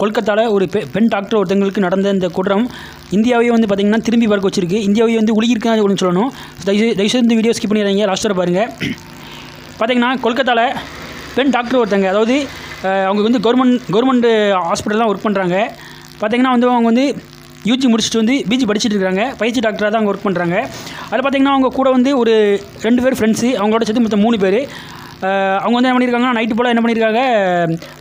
கொல்கத்தாவில் ஒரு பெ பெண் டாக்டர் ஒருத்தங்களுக்கு நடந்த இந்த குற்றம் இந்தியாவே வந்து பார்த்திங்கன்னா திரும்பி பார்க்க வச்சிருக்கு. இந்தியாவே வந்து உலுகிருக்குன்னு ஒன்று சொல்லணும். தயவு தயவுசெய்து இந்த வீடியோ ஸ்கிப் பண்ணிடுறீங்க லாஸ்ட்டாக பாருங்கள் பார்த்தீங்கன்னா கொல்கத்தாவில் பெண் டாக்டர் ஒருத்தங்க அதாவது அவங்க வந்து கவர்மெண்ட் கவர்மெண்ட் ஹாஸ்பிட்டல்தான் ஒர்க் பண்ணுறாங்க பார்த்தீங்கன்னா வந்து அவங்க வந்து யூஜி முடிச்சுட்டு வந்து பிஜி படிச்சுட்டு இருக்காங்க. பயிற்சி டாக்டராக தான் அவங்க ஒர்க் பண்ணுறாங்க அதில் பார்த்தீங்கன்னா அவங்க கூட வந்து ஒரு ரெண்டு பேர் ஃப்ரெண்ட்ஸு அவங்களோட சேர்த்து மொத்தம் மூணு பேர். அவங்க வந்து என்ன பண்ணியிருக்காங்கன்னா நைட்டு போல் என்ன பண்ணியிருக்காங்க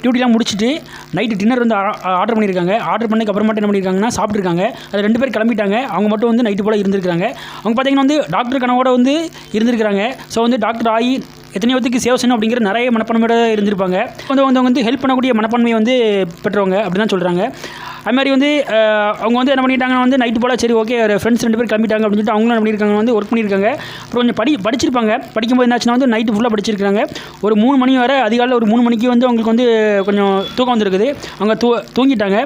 டியூட்டிலாம் முடிச்சுட்டு நைட்டு டின்னர் வந்து ஆர்டர் பண்ணியிருக்காங்க. ஆர்டர் பண்ணதுக்கு அப்புறமாட்டு என்ன பண்ணியிருக்காங்கன்னா சாப்பிட்ருக்காங்க அது ரெண்டு பேர் கிளம்பிட்டாங்க. அவங்க மட்டும் வந்து நைட்டு போல் இருந்திருக்காங்க அவங்க பார்த்தீங்கன்னா வந்து டாக்டர் கனவோட வந்து இருந்திருக்கிறாங்க. ஸோ வந்து டாக்டர் ஆகி எத்தனையோ பேத்துக்கு சேவ் செய்யணும் அப்படிங்கிற நிறைய மனப்பான்மையோட இருந்திருப்பாங்க. வந்து வந்து வந்து ஹெல்ப் பண்ணக்கூடிய மனப்பான்மையை வந்து பெற்றவங்க அப்படி தான் சொல்கிறாங்க அது மாதிரி வந்து அவங்க வந்து என்ன பண்ணிட்டாங்கன்னா வந்து நைட்டு போல் சரி ஓகே ஃப்ரெண்ட்ஸ் ரெண்டு பேர் கிளம்பிட்டாங்க அப்படின்னு சொல்லிட்டு அவங்களும் என்ன பண்ணியிருக்காங்க வந்து ஒர்க் பண்ணியிருக்காங்க. அப்புறம் கொஞ்சம் படி படிச்சிருப்பாங்க. படிக்கும்போது என்னாச்சுன்னா வந்து நைட்டு ஃபுல்லாக படிச்சிருக்காங்க ஒரு மூணு மணி வரை அதிகாலையில் ஒரு மூணு மணிக்கு வந்து அவங்களுக்கு வந்து கொஞ்சம் தூக்கம் வந்திருக்குது. அவங்க தூ தூங்கிட்டாங்க.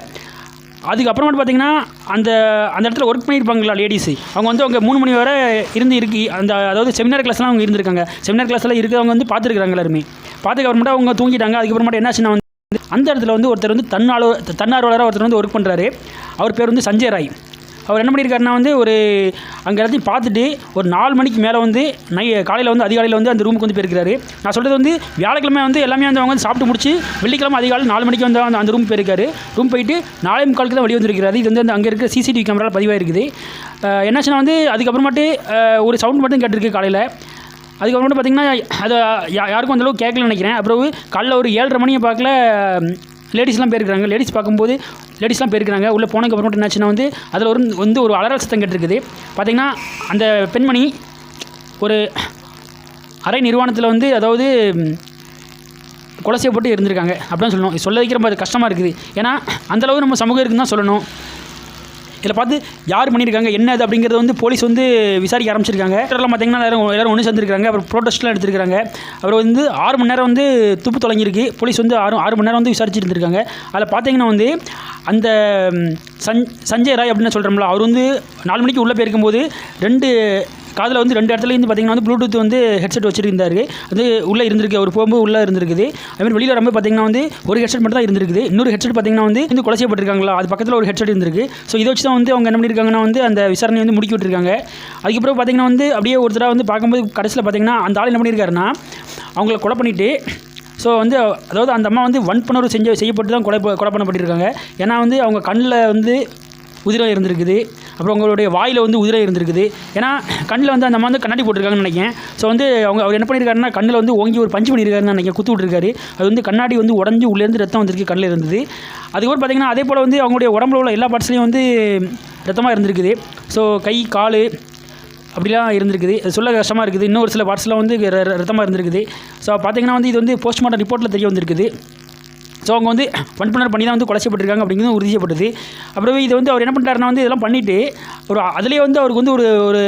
அதுக்கப்புறமேட்டு பார்த்தீங்கன்னா அந்த அந்த இடத்துல ஒர்க் பண்ணியிருப்பாங்களா லேடிஸு அவங்க வந்து அவங்க மூணு மணி வரை இருந்து இருக்கு அந்த அதாவது செமினார் கிளாஸ்லாம் அவங்க இருந்திருக்காங்க. செமினார் கிளாஸ்லாம் இருக்கிறவங்க வந்து பார்த்துருக்காங்க எல்லாருமே. பார்த்துக்கப்புறமேட்டு அவங்க தூங்கிட்டாங்க. அதுக்கப்புறமேட்டு என்னாச்சுன்னா வந்து அந்த இடத்துல வந்து ஒருத்தர் வந்து தன்னார்வ தன்னார்வலராக ஒருத்தர் வந்து ஒர்க் பண்ணுறாரு அவர் பேர் வந்து சஞ்சய் ராய். அவர் என்ன பண்ணியிருக்காருன்னா வந்து ஒரு அங்கே எல்லாத்தையும் பார்த்துட்டு ஒரு நாலு மணிக்கு மேலே வந்து நை காலையில் வந்து அதிகாலையில் வந்து அந்த ரூமுக்கு வந்து போயிருக்காரு நான் சொல்கிறது வந்து வியாழக்கிழமை வந்து எல்லாமே வந்து அவங்க வந்து சாப்பிட்டு முடிச்சு வெள்ளிக்கிழமை அதிகாலை நாலு மணிக்கு வந்து அந்த அந்த ரூம் போயிருக்காரு. ரூம் போயிட்டு நாலே முக்காலுக்கு தான் வெளியே வந்திருக்கிறாரு. இது வந்து அந்த அங்கே இருக்க சிசிடிவி கேமரா பதிவாயிருக்குது. அஹ் என்னாச்சுன்னா வந்து அதுக்கப்புறமாட்டு ஒரு சவுண்ட் மட்டும் கேட்டிருக்கு காலையில். அதுக்கப்புறமேட்டு பார்த்தீங்கன்னா அது யா- யாருக்கும் அந்தளவுக்கு கேட்கலன்னு நினைக்கிறேன். அப்புறம் காலைல ஒரு ஏழரை மணியை பார்க்கல லேடிஸ்லாம் போயிருக்காங்க லேடிஸ் பார்க்கும்போது லேடிஸ்லாம் போயிருக்காங்க உள்ளே போனதுக்கு அப்புறமேட்டு என்னாச்சுன்னா வந்து அதில் ஒரு வந்து ஒரு அலறல் சத்தம் கேட்டிருக்குது. பார்த்திங்கன்னா அந்த பெண்மணி ஒரு அரை நிர்வாணத்தில் வந்து அதாவது கொலை செய்யப்பட்டு இருந்திருக்காங்க அப்படின்னு சொல்லணும். சொல்ல வைக்கிற மாதிரி கஷ்டமாக இருக்குது. ஏன்னா அந்தளவு நம்ம சமூகம் இருக்குன்னு தான் சொல்லணும். இதில் பார்த்து யார் பண்ணியிருக்காங்க என்ன அது அப்படிங்கிறத வந்து போலீஸ் வந்து விசாரிக்க ஆரம்பிச்சிருக்காங்க. எல்லாம் பார்த்தீங்கன்னா எல்லாரும் எல்லாரும் ஒன்று சேர்ந்துருக்காங்க அப்புறம் ப்ரோட்டஸ்ட்லாம் எடுத்திருக்காங்க அப்புறம் வந்து ஆறு மணி நேரம் வந்து துப்பு தொலைஞ்சிருக்கு. போலீஸ் வந்து ஆறு ஆறு மணி நேரம் வந்து விசாரிச்சுட்டு இருந்திருக்காங்க அதில் பார்த்தீங்கன்னா வந்து அந்த ம், சஞ் சஞ்சய் ராய் அப்படின்னு சொல்கிறோம்ல அவர் வந்து நாலு மணிக்கு உள்ளே போயிருக்கும்போது ரெண்டு காதில் வந்து ரெண்டு இடத்துல இருந்து பார்த்தீங்கன்னா வந்து ப்ளூடூத் வந்து ஹெட்செட் வச்சுருந்தாரு. அது உள்ளே இருந்திருக்கு அவர் போகும்போது உள்ளே இருந்திருக்குது. அதுமாதிரி வெளியில் வரும்போது பார்த்தீங்கன்னா வந்து ஒரு ஹெட்செட் மட்டும் தான் இருந்திருக்குது. இன்னொரு ஹெட்செட் பார்த்தீங்கன்னா வந்து இந்த கொலை செய்யப்பட்டிருக்காங்களா? அது பக்கத்தில் ஒரு ஹெட்செட் இருந்திருக்கு. ஸோ இதை வச்சு தான் வந்து அவங்க என்ன பண்ணியிருக்காங்கன்னா வந்து அந்த விசாரணை வந்து முடிக்கி விட்டுருக்காங்க. அதுக்கப்புறம் பார்த்தீங்கன்னா வந்து அப்படியே ஒரு தடவை வந்து பார்க்கும்போது கடைசியில் பார்த்தீங்கன்னா அந்த ஆள் என்ன பண்ணியிருக்காருன்னா அவங்கள கொலை பண்ணிவிட்டு ஸோ வந்து அதாவது அந்த அம்மா வந்து வன்புணர்வு செஞ்ச செய்யப்பட்டு தான் கொலை கொலை பண்ணப்பட்டிருக்காங்க. ஏன்னா வந்து அவங்க கண்ணில் வந்து உதிரம் இருந்திருக்குது. அப்புறம் உங்களுடைய வாயில் வந்து உதிரை இருந்திருக்குது. ஏன்னா கண்ணில் வந்து அந்த அம்மா வந்து கண்ணாடி போட்டிருக்காங்கன்னு நினைக்கிறேன். ஸோ வந்து அவங்க அவர் என்ன பண்ணியிருக்காருன்னா கண்ணில் வந்து ஓங்கி ஒரு பஞ்சு பண்ணியிருக்காருன்னு நினைக்கிறேன். குத்து விட்டுருக்காரு. அது வந்து கண்ணாடி வந்து உடஞ்சி உள்ளேருந்து ரத்தம் வந்திருக்கு கண்ணில் இருந்தது. அதுக்கப்புறம் பார்த்தீங்கன்னா அதே போல் வந்து அவங்களுடைய உடம்புல உள்ள எல்லா பார்ட்ஸ்லையும் வந்து ரத்தமாக இருந்திருக்குது. ஸோ கை கால் அப்படிலாம் இருந்திருக்குது. சொல்ல கஷ்டமாக இருக்குது. இன்னும் ஒரு சில பார்ட்ஸ்லாம் வந்து ர- ரத்தமாக இருந்திருக்குது. ஸோ பார்த்தீங்கன்னா வந்து இது வந்து போஸ்ட்மார்ட்டம் ரிப்போர்ட்டில் தெரிய வந்திருக்குது. ஸோ அவங்க வந்து வன்புணர் பண்ணி தான் வந்து கொலை செய்யப்பட்டிருக்காங்க அப்படிங்கிறது உறுதி செய்யப்பட்டது. இது வந்து அவர் என்ன பண்ணிட்டாருன்னா வந்து இதெல்லாம் பண்ணிவிட்டு ஒரு அதுலேயே வந்து அவருக்கு வந்து ஒரு ஒரு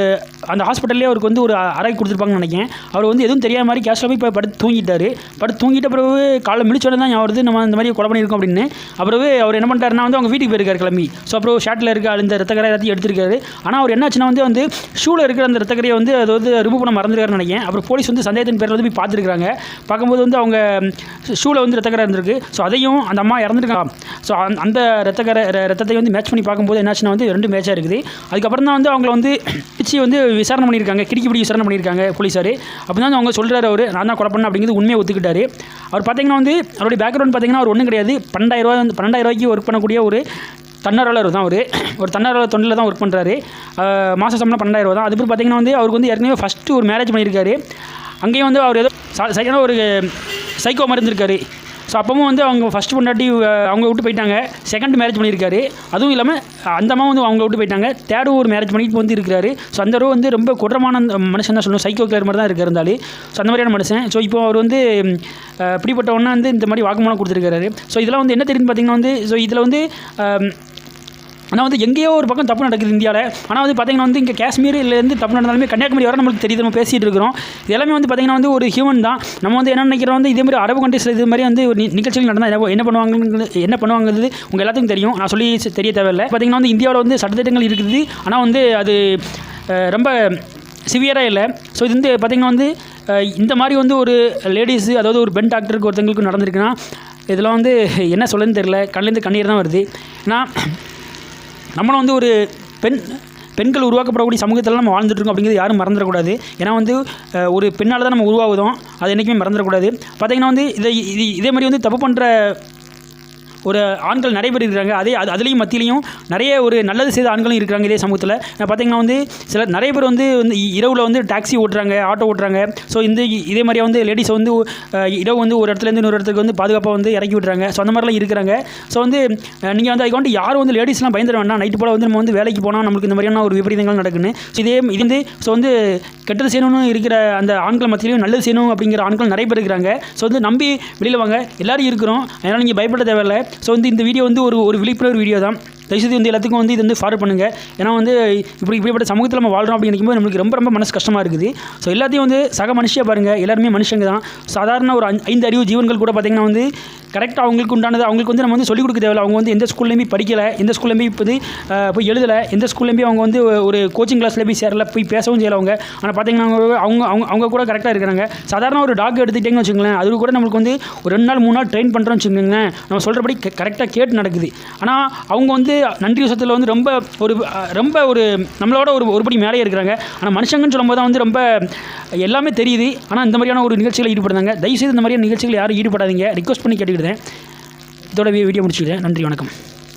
அந்த ஹாஸ்பிட்டல்லே அவருக்கு வந்து ஒரு அறை கொடுத்துருப்பாங்கன்னு நினைக்கிறேன். அவர் வந்து எதுவும் தெரியாத மாதிரி கேஷில் போய் இப்போ படுத்து தூங்கிட்டாரு. படுத்து தூங்கிட்ட பிறகு காலைல மிளிச்சோட தான் வருது நம்ம இந்த மாதிரி கொலை பண்ணியிருக்கோம் அப்படின்னு. அப்புறம் அவர் என்ன பண்ணிட்டாருன்னா வந்து அவங்க வீட்டுக்கு போயிருக்காரு கிளம்பி. ஸோ அப்புறம் ஷாட்டில் இருக்க அந்த ரத்தக்கரை எல்லாத்தையும் எடுத்திருக்காரு. ஆனால் அவர் என்னாச்சுன்னா வந்து வந்து ஷூவில் இருக்கிற அந்த ரத்தக்கரையை வந்து அது வந்து ரிமூவ் பண்ண மறந்துருக்காருன்னு நினைக்கிறேன். அப்புறம் போலீஸ் வந்து சந்தேகத்தின் பேரில் வந்து போய் பார்த்துருக்காங்க பார்க்கும்போது வந்து அவங்க ஷூவில் வந்து ரத்தக்கரை இருந்திருக்கு. ஸோ அதையும் அந்த அம்மா இறந்துருக்காங்க ஸோ அந்த ரத்தக்கரை ரத்தத்தை வந்து மேட்ச் பண்ணி பார்க்கும்போது என்னாச்சுன்னா வந்து ரெண்டு மேட்சாக இருக்குது. அதுக்கப்புறம் தான் வந்து அவங்கள வந்து பிச்சு வந்து விசாரணை பண்ணியிருக்காங்க. கிடிக்கி பிடி விசாரணை பண்ணியிருக்காங்க போலீஸார். அப்படி தான் அவங்க சொல்கிறார் அவர். நான் தான் கொலை பண்ணேன் அப்படிங்கிறது உண்மையை ஒத்துக்கிட்டாரு. அவர் பார்த்தீங்கன்னா வந்து அவருடைய பேக்ரவுண்ட் பார்த்தீங்கன்னா அவர் ஒன்றும் கிடையாது. பன்னெண்டாயிரம் ரூபாய் வந்து பன்னெண்டாயிரம் ரூபாய்க்கு ஒர்க் பண்ணக்கூடிய ஒரு தன்னார்வலர் தான் அவர். ஒரு தன்னார்வலர் தொண்டில் தான் ஒர்க் பண்ணுறாரு மாத சம்பளம் பன்னெண்டாயிரம் ரூபா தான். அதுக்கப்புறம் பார்த்தீங்கன்னா வந்து அவருக்கு வந்து ஏற்கனவே ஃபஸ்ட்டு ஒரு மேரேஜ் பண்ணியிருக்காரு. அங்கேயும் வந்து அவர் ஏதோ சைக்கான ஒரு சைக்கோ மாதிரி இருந்திருக்காரு. ஸோ அப்பவும் வந்து அவங்க ஃபஸ்ட் பொண்டாட்டி அவங்க விட்டு போயிட்டாங்க. செகண்ட் மேரேஜ் பண்ணியிருக்காரு. அதுவும் இல்லாமல் அந்த அம்மா வந்து அவங்க விட்டு போயிட்டாங்க. தேர்டும் ஒரு மேரேஜ் பண்ணிட்டு வந்து இருக்கிறாரு. ஸோ அந்த வந்து ரொம்ப கொடரமான அந்த மனுஷன் தான் சொல்லணும். சைக்கோ கிளர் மாதிரி தான் இருக்காரு இருந்தாலும் ஸோ அந்த மாதிரியான மனுஷன். ஸோ இப்போ அவர் வந்து அஹ், வந்து இந்த மாதிரி வாக்குமூலம் கொடுத்துருக்காரு ஸோ இதெல்லாம் வந்து என்ன தெரியுதுன்னு பார்த்தீங்கன்னா வந்து ஸோ இதில் வந்து ஆனால் வந்து எங்கேயோ ஒரு பக்கம் தப்பு நடக்குது இந்தியாவில் ஆனால் வந்து பார்த்திங்கன்னா வந்து இங்கே காஷ்மீர்லேருந்து தப்பு நடந்தாலுமே கன்னியாகுமரி வர நம்மளுக்கு தெரியுது நம்ம பேசிகிட்டு இருக்கிறோம். இது எல்லாமே வந்து பார்த்திங்கன்னா வந்து ஒரு ஹியூமன் தான். நம்ம வந்து என்ன நினைக்கிறோம் வந்து இதே மாதிரி அரபு கண்ட்ரீஸில் இது மாதிரி வந்து ஒரு நிகழ்ச்சிகள் நடந்தால் என்ன பண்ணுவாங்க என்ன பண்ணுவாங்கிறது உங்கள் எல்லாத்துக்கும் தெரியும். நான் சொல்லி தெரிய தேவையில்லை. பார்த்திங்கன்னா வந்து இந்தியாவில் வந்து சட்டத்திட்டங்கள் இருக்குது. ஆனால் வந்து அது ரொம்ப சிவியராக இல்லை. ஸோ இது வந்து பார்த்திங்கன்னா வந்து இந்த மாதிரி வந்து ஒரு லேடிஸு அதாவது ஒரு பெண் டாக்டருக்கு ஒருத்தங்களுக்கு நடந்திருக்குன்னா இதெல்லாம் வந்து என்ன சொல்லுன்னு தெரில கண்ணிலேருந்து கண்ணீர் தான் வருது. ஏன்னா நம்மளும் வந்து ஒரு பெண் பெண்கள் உருவாக்கப்படக்கூடிய சமூகத்தில் நம்ம வாழ்ந்துட்டுருக்கோம் அப்படிங்கிறது யாரும் மறந்துடக்கூடாது. ஏன்னா வந்து ஒரு பெண்ணால் தான் நம்ம உருவாகுதோம் அதை என்றைக்குமே மறந்துடக்கூடாது. பார்த்திங்கன்னா வந்து இதை இது இதே மாதிரி வந்து தப்பு பண்ணுற ஒரு ஆண்கள் நிறைய பேர் இருக்கிறாங்க. அதே அது அதுலேயும் மத்தியிலையும் நிறைய ஒரு நல்லது செய்த ஆண்களும் இருக்கிறாங்க இதே சமூகத்தில். பார்த்திங்கன்னா வந்து சில நிறைய பேர் வந்து வந்து இ- இரவில் வந்து டாக்ஸி ஓட்டுறாங்க ஆட்டோ ஓட்டுறாங்க. ஸோ இந்த இதே மாதிரியே வந்து லேடிஸ் வந்து இரவு வந்து ஒரு இடத்துலேருந்து இன்னொரு இடத்துக்கு வந்து பாதுகாப்பாக வந்து இறக்கி விட்றாங்க ஸோ அந்த மாதிரிலாம் இருக்கிறாங்க. ஸோ வந்து நீங்கள் வந்து அதுக்கு வந்து யாரும் வந்து லேடிஸ்லாம் பயந்துட வேண்டாம். நைட்டு போல் வந்து நம்ம வந்து வேலைக்கு போனால் நம்மளுக்கு இந்த மாதிரியான ஒரு விபரீதங்கள் நடக்குன்னு. ஸோ இதே இது வந்து ஸோ வந்து கெட்டது செய்யணும்னு இருக்கிற அந்த ஆண்கள் மத்தியிலையும் நல்லது செய்யணும் அப்படிங்கிற ஆண்கள் நிறைய பேர் இருக்கிறாங்க. ஸோ வந்து நம்பி வெளியில் வாங்க. எல்லோரும் இருக்கிறோம். அதனால் நீங்கள் பயப்பட தேவையில்லை. ஸோ வந்து இந்த வீடியோ வந்து ஒரு ஒரு விழிப்புணர்வு வீடியோ தான். தயவுசெய்து வந்து எல்லாத்துக்கும் வந்து இது வந்து ஃபார்வர்ட் பண்ணுங்கள் ஏன்னா வந்து இப்படி இப்படிப்பட்ட சமூகத்தில் நம்ம வாழ்கிறோம் அப்படின்னு நினைக்கும்போது நம்மளுக்கு ரொம்ப ரொம்ப மனசு கஷ்டமாக இருக்குது. ஸோ எல்லாத்தையும் வந்து சக மனுஷியாக பாருங்கள் எல்லாருமே மனுஷங்க தான். சாதாரண ஒரு ஐந்து அறிவு ஜீவன்கள் கூட பார்த்திங்கன்னா வந்து கரெக்டாக அவங்களுக்கு உண்டானது அவங்களுக்கு வந்து நம்ம வந்து சொல்லிக் கொடுக்க தேவையில்ல. அவங்க வந்து எந்த ஸ்கூல்லேயுமே படிக்கலை எந்த ஸ்கூல்லேயுமே இப்போ போய் எழுதலை எந்த ஸ்கூல்லேயுமே அவங்க வந்து ஒரு கோச்சிங் கிளாஸில் போய் சேரல போய் பேசவும் செய்யலை அவங்க. ஆனால் பார்த்தீங்கன்னா அவங்க அவங்க அவங்க அவங்க கூட கரெக்டாக இருக்கிறாங்க. சாதாரண ஒரு டாக் எடுத்துக்கிட்டேங்கன்னு வச்சுங்களேன் அது கூட நம்மளுக்கு வந்து ஒரு ரெண்டு நாள் மூணு நாள் ட்ரெயின் பண்ணுறோம்னு வச்சுக்கோங்களேன். நம்ம சொல்கிறபடி கரெக்டாக கேட்டு நடக்குது. ஆனால் அவங்க வந்து நன்றி விஷயத்தில் வந்து ரொம்ப ஒரு ரொம்ப ஒரு நம்மளோட ஒரு ஒருபடி மேலே இருக்கிறாங்க. ஆனால் மனுஷங்கன்னு சொல்லும்போது தான் வந்து ரொம்ப எல்லாமே தெரியுது. ஆனால் இந்த மாதிரியான ஒரு நிகழ்ச்சிகளை ஈடுபடுறாங்க. தயவுசெய்து இந்த மாதிரியான நிகழ்ச்சிகள் யாரும் ஈடுபடாதீங்க. ரிக்வஸ்ட் பண்ணி கேட்டுக்கிட்டேன். இதோட வீடியோ முடிச்சுக்கிறேன். நன்றி வணக்கம்.